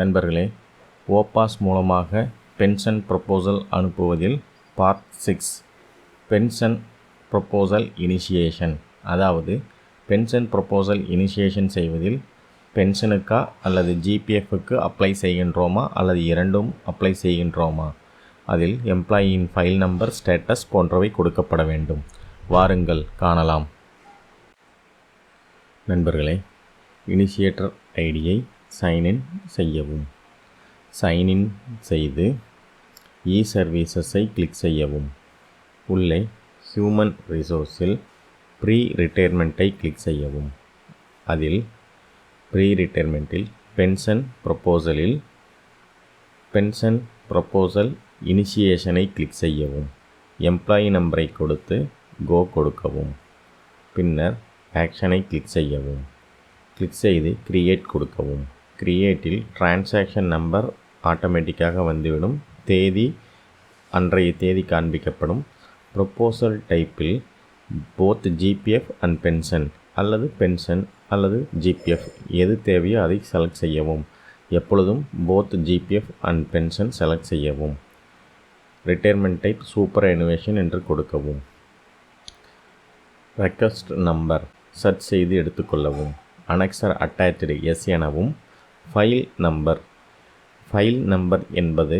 நண்பர்களே ஓபாஸ் மூலமாக pension proposal அனுப்புவதில் part six pension proposal initiation. அதாவது பென்ஷன் ப்ரப்போசல் இனிஷியேஷன் செய்வதில் பென்ஷனுக்கா அல்லது ஜிபிஎஃப்க்கு அப்ளை செய்கின்றோமா அல்லது இரண்டும் அப்ளை செய்கின்றோமா? அதில் எம்ப்ளாயியின் ஃபைல் நம்பர் ஸ்டேட்டஸ் போன்றவை கொடுக்கப்பட வேண்டும். வாருங்கள் காணலாம். நண்பர்களே இனிஷியேட்டர் ஐடியை சைன்இன் செய்யவும். சைன்இன் செய்து இ சர்வீசஸை கிளிக் செய்யவும். உள்ளே ஹியூமன் ரிசோர்ஸில் ப்ரீ ரிட்டையர்மெண்ட்டை கிளிக் செய்யவும். அதில் ப்ரீ ரிட்டையர்மெண்ட்டில் பென்ஷன் ப்ரொப்போசலில் பென்ஷன் ப்ரொப்போசல் இனிஷியேஷனை கிளிக் செய்யவும் எம்ப்ளாயி நம்பரை கொடுத்து கோ கொடுக்கவும். பின்னர் ஆக்ஷனை கிளிக் செய்யவும். கிளிக் செய்து கிரியேட் கொடுக்கவும். கிரியேட்டில் டிரான்சாக்ஷன் நம்பர் ஆட்டோமேட்டிக்காக வந்துவிடும். தேதி அன்றைய தேதி காண்பிக்கப்படும். ப்ரொப்போசல் டைப்பில் போத் ஜிபிஎஃப் அண்ட் பென்ஷன் அல்லது பென்ஷன் அல்லது ஜிபிஎஃப் எது தேவையோ அதை செலக்ட் செய்யவும். எப்பொழுதும் both GPF and pension select செய்யவும். ரிட்டையர்மெண்ட் டைப் சூப்பர் அனிவேஷன் என்று கொடுக்கவும். ரெக்வஸ்ட் நம்பர் சர்ச் செய்து எடுத்துக்கொள்ளவும் அனெக்சர் அட்டாச்சு எஸ் எனவும் ஃபைல் நம்பர் ஃபைல் நம்பர் என்பது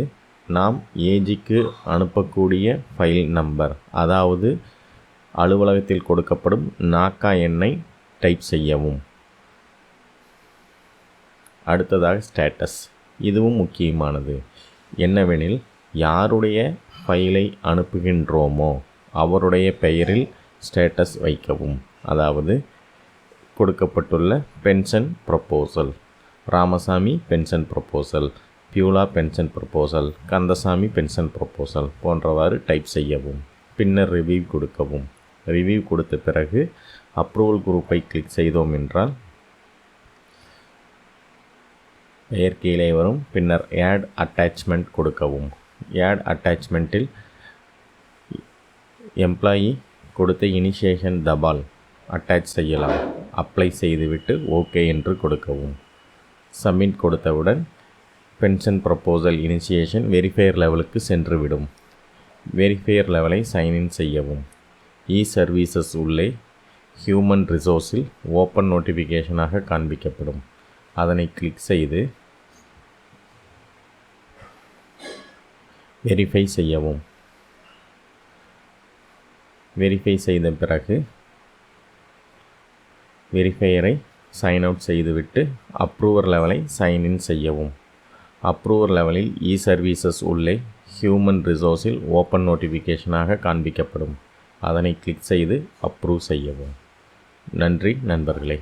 நாம் ஏஜிக்கு அனுப்பக்கூடிய ஃபைல் நம்பர் அதாவது அலுவலகத்தில் கொடுக்கப்படும் நாக்கா எண்ணை டைப் செய்யவும். அடுத்ததாக ஸ்டேட்டஸ் இதுவும் முக்கியமானது. என்னவெனில் யாருடைய ஃபைலை அனுப்புகின்றோமோ அவருடைய பெயரில் ஸ்டேட்டஸ் வைக்கவும். அதாவது கொடுக்கப்பட்டுள்ள pension proposal Ramasamy pension proposal Beulah pension proposal Kandasamy pension proposal போன்றவாறு type செய்யவும் பின்னர் ரிவ்யூ கொடுக்கவும். ரிவ்யூ கொடுத்த பிறகு அப்ரூவல் குரூப்பை கிளிக் செய்தோம் என்றால் பெயர் கீழே வரும். பின்னர் ஆட் அட்டாச்மெண்ட் கொடுக்கவும். ஆட் அட்டாச்மெண்ட்டில் எம்ப்ளாயி கொடுத்த இனிஷியேஷன் தபால் அட்டாச் செய்யலாம். அப்ளை செய்துவிட்டு ஓகே என்று கொடுக்கவும். சப்மிட் கொடுத்தவுடன் பென்ஷன் ப்ரப்போசல் இனிஷியேஷன் வெரிஃபையர் லெவலுக்கு சென்றுவிடும். வெரிஃபையர் லெவலை சைன்இன் செய்யவும். இ சர்வீசஸ் உள்ளே ஹியூமன் ரிசோர்ஸில் ஓப்பன் நோட்டிஃபிகேஷனாக காண்பிக்கப்படும். அதனை கிளிக் செய்து வெரிஃபை செய்யவும். வெரிஃபை செய்த பிறகு வெரிஃபையரை சைன் அவுட் செய்துவிட்டு அப்ரூவர் லெவலை சைன்இன் செய்யவும். அப்ரூவர் லெவலில் இ சர்வீசஸ் உள்ளே ஹியூமன் ரிசோர்ஸில் ஓப்பன் நோட்டிஃபிகேஷனாக காண்பிக்கப்படும். அதனை கிளிக் செய்து அப்ரூவ் செய்யவும். நன்றி நண்பர்களே.